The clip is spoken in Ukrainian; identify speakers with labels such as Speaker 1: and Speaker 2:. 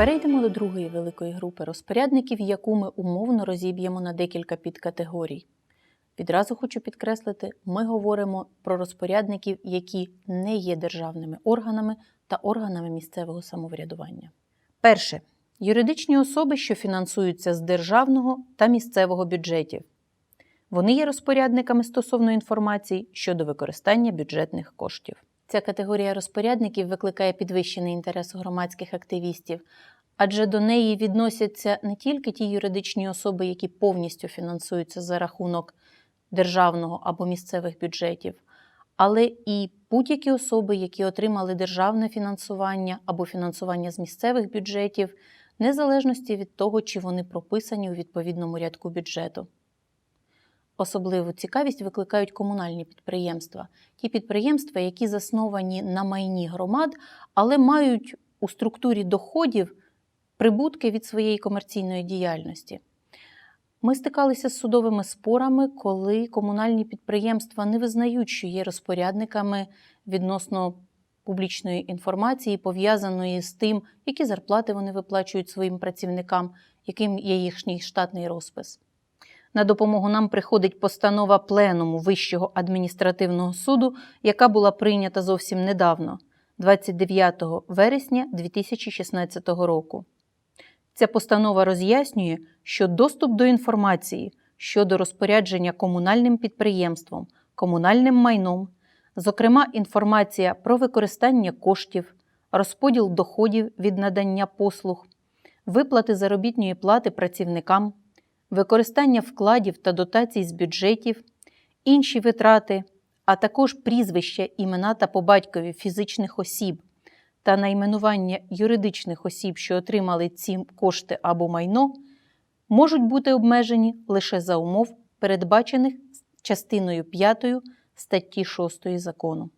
Speaker 1: Перейдемо до другої великої групи розпорядників, яку ми умовно розіб'ємо на декілька підкатегорій. Відразу хочу підкреслити, ми говоримо про розпорядників, які не є державними органами та органами місцевого самоврядування. Перше юридичні особи, що фінансуються з державного та місцевого бюджетів. Вони є розпорядниками стосовно інформації щодо використання бюджетних коштів. Ця категорія розпорядників викликає підвищений інтерес у громадських активістів, адже до неї відносяться не тільки ті юридичні особи, які повністю фінансуються за рахунок державного або місцевих бюджетів, але і будь-які особи, які отримали державне фінансування або фінансування з місцевих бюджетів, незалежності від того, чи вони прописані у відповідному рядку бюджету. Особливу цікавість викликають комунальні підприємства, ті підприємства, які засновані на майні громад, але мають у структурі доходів прибутки від своєї комерційної діяльності. Ми стикалися з судовими спорами, коли комунальні підприємства не визнають, що є розпорядниками відносно публічної інформації, пов'язаної з тим, які зарплати вони виплачують своїм працівникам, яким є їхній штатний розпис. На допомогу нам приходить постанова Пленуму Вищого адміністративного суду, яка була прийнята зовсім недавно, 29 вересня 2016 року. Ця постанова роз'яснює, що доступ до інформації щодо розпорядження комунальним підприємством, комунальним майном, зокрема інформація про використання коштів, розподіл доходів від надання послуг, виплати заробітної плати працівникам, використання вкладів та дотацій з бюджетів, інші витрати, а також прізвища, імена та по батькові фізичних осіб та найменування юридичних осіб, що отримали ці кошти або майно, можуть бути обмежені лише за умов, передбачених частиною 5 статті 6 закону.